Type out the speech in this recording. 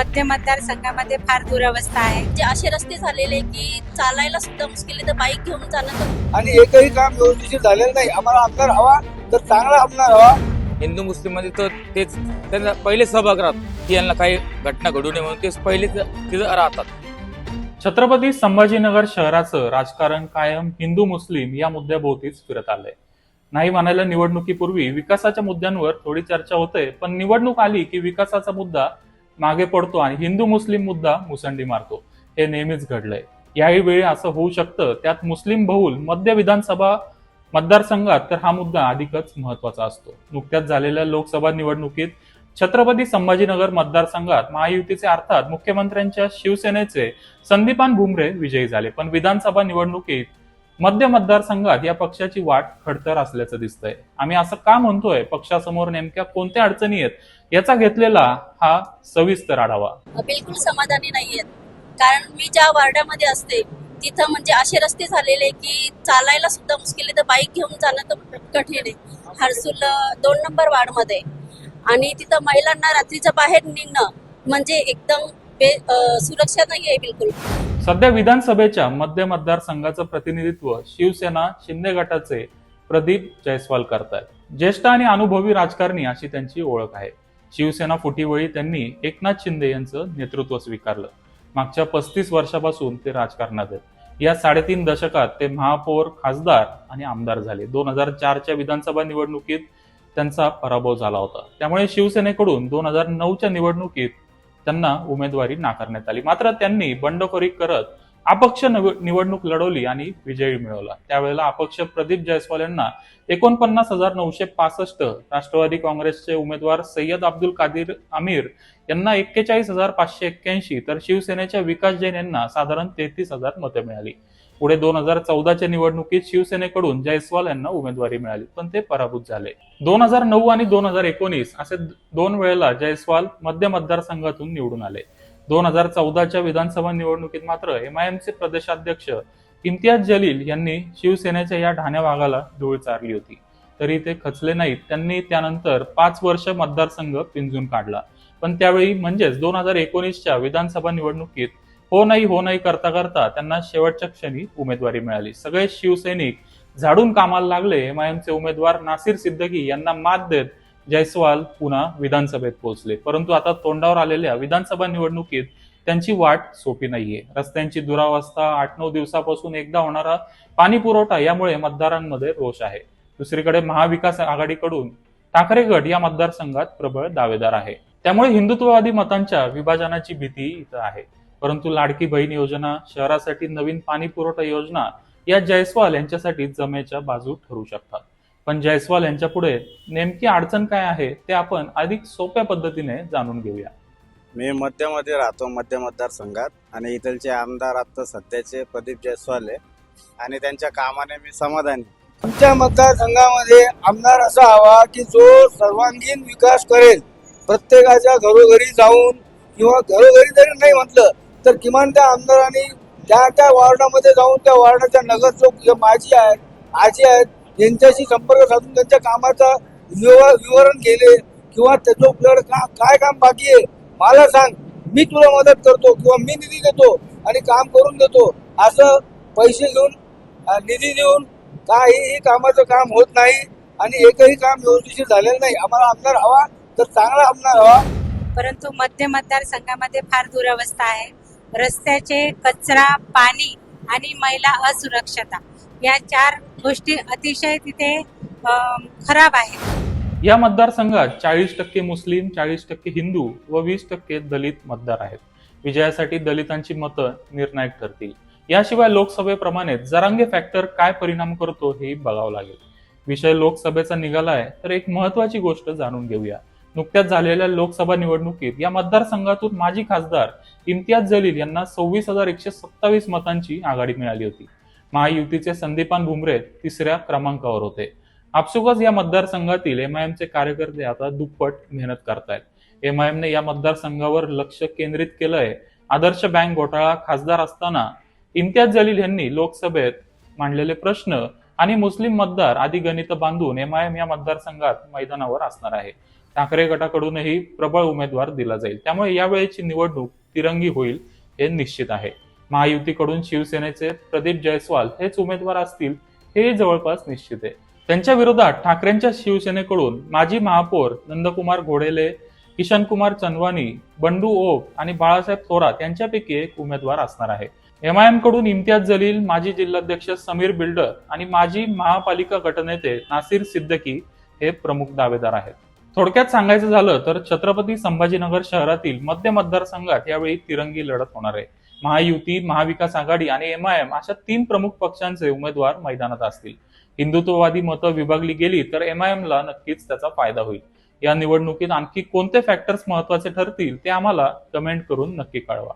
मध्य मतदारसंघामध्ये फार दुरवस्था आहे. जे असे रस्ते झालेले की चालायला सुद्धा मुश्किल आहे तर बाईक घेऊन जाणं तर आणि एकही काम व्यवस्थित झालेलं नाही. आम्हाला आमदार हवा तर चांगला आमदार हवा. हिंदू मुस्लिममध्ये तर तेच त्यांना पहिले सभागृहात की यांना काही घटना घडू नये म्हणून तेच पहिले तिथं राहतात. छत्रपती संभाजीनगर शहराचं राजकारण कायम हिंदू मुस्लिम या मुद्द्याभोवतीच फिरत आलंय. नाही म्हणायला निवडणुकीपूर्वी विकासाच्या मुद्द्यांवर थोडी चर्चा होते पण निवडणूक आली की विकासाचा मुद्दा मागे पडतो आणि हिंदू मुस्लिम मुद्दा मुसंडी मारतो. हे नेहमीच घडलंय. याही वेळी असं होऊ शकतं त्यात मुस्लिम बहुल मध्य विधानसभा मतदारसंघात तर हा मुद्दा अधिकच महत्त्वाचा असतो. नुकत्याच झालेल्या लोकसभा निवडणुकीत छत्रपती संभाजीनगर मतदारसंघात महायुतीचे अर्थात मुख्यमंत्र्यांच्या शिवसेनेचे संदीपान भुमरे विजयी झाले. पण विधानसभा निवडणुकीत मध्य मतदारसंघात या पक्षाची वाट खडतर असल्याचं दिसतंय. आम्ही असं का म्हणतोय? पक्षासमोर नेमक्या कोणत्या अडचणी आहेत? याचा घेतलेला हा सविस्तर आढावा. बिलकुल समाधानी नाहीयेत. कारण मी ज्या वार्डामध्ये असते तिथं म्हणजे असे रस्ते झालेले की चालायला सुद्धा मुश्किल आहे. तर बाईक घेऊन जाणं तर कठीण आहे. हर्सुल दोन नंबर वार्डमध्ये. आणि तिथं महिलांना रात्रीचं बाहेर निघणं म्हणजे एकदम बे सुरक्षा नाही आहे बिलकुल. सध्या विधानसभेच्या मध्य मतदारसंघाचं प्रतिनिधित्व शिवसेना शिंदे गटाचे प्रदीप जयस्वाल करतायत. ज्येष्ठ आणि अनुभवी राजकारणी अशी त्यांची ओळख आहे. शिवसेना फुटीवेळी त्यांनी एकनाथ शिंदे यांचं नेतृत्व स्वीकारलं. मागच्या पस्तीस वर्षापासून ते राजकारणात आहेत. या साडेतीन दशकात ते महापौर खासदार आणि आमदार झाले. दोन हजार चारच्या विधानसभा निवडणुकीत त्यांचा पराभव झाला होता. त्यामुळे शिवसेनेकडून दोन हजार नऊच्या निवडणुकीत त्यांना उमेदवारी नाकारण्यात आली. मात्र त्यांनी बंडखोरी करत अपक्ष निवडणूक लढवली आणि विजयी मिळवला. त्यावेळेला अपक्ष प्रदीप जयस्वाल यांना एकोणपन्नास हजार नऊशे पासष्ट राष्ट्रवादी काँग्रेसचे उमेदवार सय्यद अब्दुल कादिर आमिर यांना एक्केचाळीस हजार पाचशे एक्क्याऐंशी तर शिवसेनेच्या विकास जैन यांना साधारण तेहतीस हजार मते मिळाली. पुढे दोन हजार चौदाच्या निवडणुकीत शिवसेनेकडून जयस्वाल यांना उमेदवारी मिळाली पण ते पराभूत झाले. दोन हजार नऊ आणि दोन हजार एकोणीस असे दोन वेळेला जयस्वाल मध्य मतदारसंघातून निवडून आले. दोन हजार चौदाच्या विधानसभा निवडणुकीत मात्र एमआयएमचे प्रदेशाध्यक्ष इम्तियाज जलील यांनी शिवसेनेच्या या ढाण्या भागाला धूळ चारली होती. तरी ते खचले नाहीत. त्यांनी त्यानंतर पाच वर्ष मतदारसंघ पिंजून काढला. पण त्यावेळी म्हणजेच दोन हजार एकोणीसच्या विधानसभा निवडणुकीत हो नाही हो नाही करता करता त्यांना शेवटच्या क्षणी उमेदवारी मिळाली. सगळे शिवसैनिक झाडून कामाला लागले. एमआयएमचे उमेदवार नासिर सिद्दकी यांना मात देत जयस्वाल पुन्हा विधानसभेत पोहोचले. परंतु आता तोंडावर आलेल्या विधानसभा निवडणुकीत त्यांची वाट सोपी नाहीये. रस्त्यांची दुरावस्था आठ नऊ दिवसापासून एकदा होणारा पाणी पुरवठा यामुळे मतदारांमध्ये रोष आहे. दुसरीकडे महाविकास आघाडीकडून ठाकरे गट या मतदारसंघात प्रबळ दावेदार आहे. त्यामुळे हिंदुत्ववादी मतांच्या विभाजनाची भीती इथं आहे. परंतु लाडकी बहीण योजना शहरासाठी नवीन पाणी पुरवठा योजना या जयस्वाल यांच्यासाठी जमेच्या बाजू ठरू शकतात. पण जयस्वाल यांच्या पुढे नेमकी अडचण काय आहे ते आपण अधिक सोप्या पद्धतीने जाणून घेऊया. मी मध्यमध्ये राहतो मध्य मतदारसंघात आणि इथलचे आमदार आता सध्याचे प्रदीप जयस्वाल आहे आणि त्यांच्या कामाने मी समाधानी आमच्या मतदारसंघामध्ये आमदार असा हवा की जो सर्वांगीण विकास करेल प्रत्येकाच्या घरोघरी जाऊन किंवा घरोघरी जरी नाही म्हटलं तर किमान त्या आमदारांनी त्या त्या वॉर्डामध्ये जाऊन त्या वॉर्डाच्या नगरसेवक जे माजी आहेत आजी आहेत यांच्याशी संपर्क साधून त्यांच्या कामाचा विवरण केले किंवा त्याचं आपल्याकडे का काय काम बाकी आहे मला सांग. मी तुला मदत करतो किंवा मी निधी देतो आणि काम करून देतो. असं पैसे घेऊन निधी देऊन काहीही कामाचं काम होत नाही आणि एकही काम व्यवस्थित झालेलं नाही. आम्हाला आमदार हवा तर चांगला आमदार हवा. परंतु मध्य मतदारसंघामध्ये फार दुरावस्था आहे. रस्त्याचे कचरा पाणी आणि महिला असुरक्षता या चार गोष्टी अतिशय तिथे खराब आहेत. या मतदारसंघात चाळीस टक्के मुस्लिम चाळीस टक्के हिंदू व वीस टक्के दलित मतदार आहेत. विजयासाठी दलितांची मतं निर्णायक ठरतील. याशिवाय लोकसभेप्रमाणे जरांगे फॅक्टर काय परिणाम करतो हे बघावं लागेल. विषय लोकसभेचा निघालाय तर एक महत्वाची गोष्ट जाणून घेऊया. नुकत्याच झालेल्या लोकसभा निवडणुकीत या मतदारसंघातून माजी खासदार इम्तियाज जलील यांना सव्वीस हजार एकशे सत्तावीस मतांची आघाडी मिळाली होती. महायुतीचे संदीपान भुमरे तिसऱ्या क्रमांकावर होते. आपसुकच या मतदारसंघातील एमआयएमचे कार्यकर्ते आता दुप्पट मेहनत करतायत. एमआयएमने या मतदारसंघावर लक्ष केंद्रित केलंय. आदर्श बँक घोटाळा खासदार असताना इम्तियाज जलील यांनी लोकसभेत मांडलेले प्रश्न आणि मुस्लिम मतदार आदी गणित बांधून एमआयएम या मतदारसंघात मैदानावर असणार आहे. ठाकरे गटाकडूनही प्रबळ उमेदवार दिला जाईल. त्यामुळे यावेळेची निवडणूक तिरंगी होईल हे निश्चित आहे. महायुतीकडून शिवसेनेचे प्रदीप जयस्वाल हेच उमेदवार असतील हे जवळपास निश्चित आहे. त्यांच्या विरोधात ठाकरेंच्या शिवसेनेकडून माजी महापौर नंदकुमार घोडेले किशन कुमार चंदवानी बंडू ओक आणि बाळासाहेब थोरात यांच्यापैकी एक उमेदवार असणार आहे. एम एमआयएमकडून इम्तियाज जलील माजी जिल्हाध्यक्ष समीर बिल्डर आणि माजी महापालिका गटनेते नासिर सिद्दकी हे प्रमुख दावेदार आहेत. थोडक्यात सांगायचं झालं तर छत्रपती संभाजीनगर शहरातील मध्य मतदारसंघात यावेळी तिरंगी लढत होणार आहे. महायुती महाविकास आघाडी आणि एम आयएम अशा तीन प्रमुख पक्षांचे उमेदवार मैदानात असतील. हिंदुत्ववादी मतं विभागली गेली तर एमआयएम ला नक्कीच त्याचा फायदा होईल. या निवडणुकीत आणखी कोणते फॅक्टर्स महत्त्वाचे ठरतील ते आम्हाला कमेंट करून नक्की कळवा.